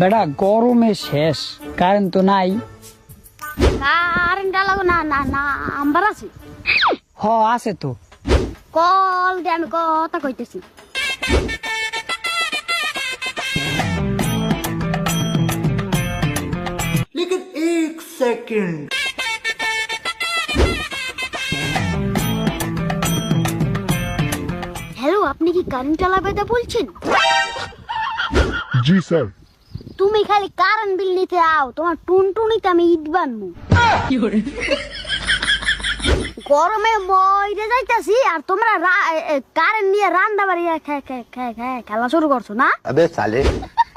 বেটা গরমে শেষ কারেন্ট তো নাই কারেন্ট লাগো না না না আম্বার আছে হ আছে তো কল দিয়ে আমি কথা কইতেছি लेकिन एक सेकंड আপনি কি কারেন্টওয়ালা বেদা বলছেন? জি স্যার। তুমি খালি কারেন্ট বিল নিতে আও তোমার টুনটুনিতে আমি ইট বানবো। গরমে মরে যাইতাছি আর তোমরা কারেন্ট নিয়ে রান্না বাড়ি খেলা শুরু করছ না? আবে সালে।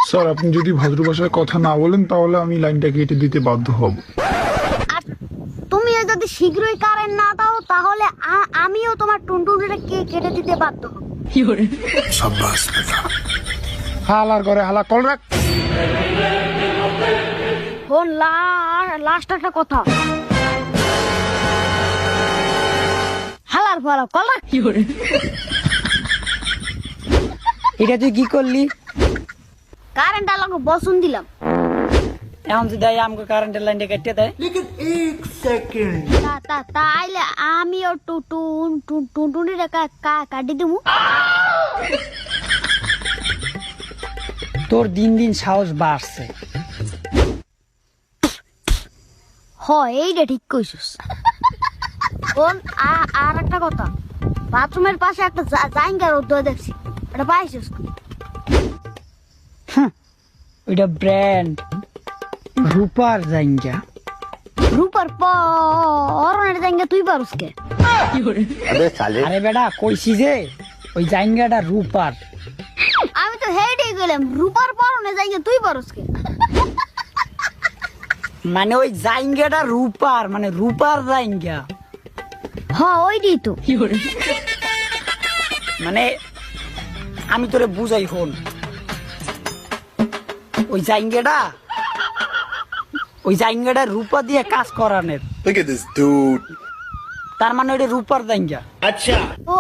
স্যার আপনি যদি ভদ্র ভাষায় কথা না বলেন তাহলে আমি লাইনটা কেটে দিতে বাধ্য হব। তুমি যদি শীঘ্রই কারেন্ট না দাও তাহলে আমিও তোমার টুনটুনিটা কেটে দিতে বাধ্য হব? হালার করে হালা কল রাখ। ফোন লাস্ট একটা কথা। হালার ফালা কলা এটা তুই কি করলি? কারেন্ট আলাকে বসুন দিলাম। তোর দিন দিন সাহস বাড়ছে এইটা ঠিক কইস আর একটা কথা বাথরুমের পাশে একটা জাইঙ্গার উদ্যোগ দেখছি এটা পাইছিস ওইটা ব্র্যান্ড রূপার জাইঙ্গা। রূপার প অরণের জাইঙ্গা তুই পারুস কে আরে বেডা কইছি যে ওই জাইঙ্গাটা রূপার। আমি তো হেডেই গেলাম রূপার পরনে জাইঙ্গা তুই পারুস কে মানে ওই জাইঙ্গাটা রূপার মানে রূপার জাইঙ্গা। হ্যাঁ ওইটাই তো। মানে আমি তোরে বুঝাই হন। ওই জাইঙ্গাটা ওই জাইঙ্গাটা রূপা দিয়ে কাজ করানের। Look at this dude. তার মানে ওইটা রূপার জাইঙ্গা। ও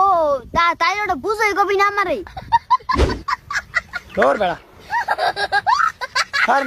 তা তাই ওটা বুঝাই কবি না আমারে। তোর বেড়া। আর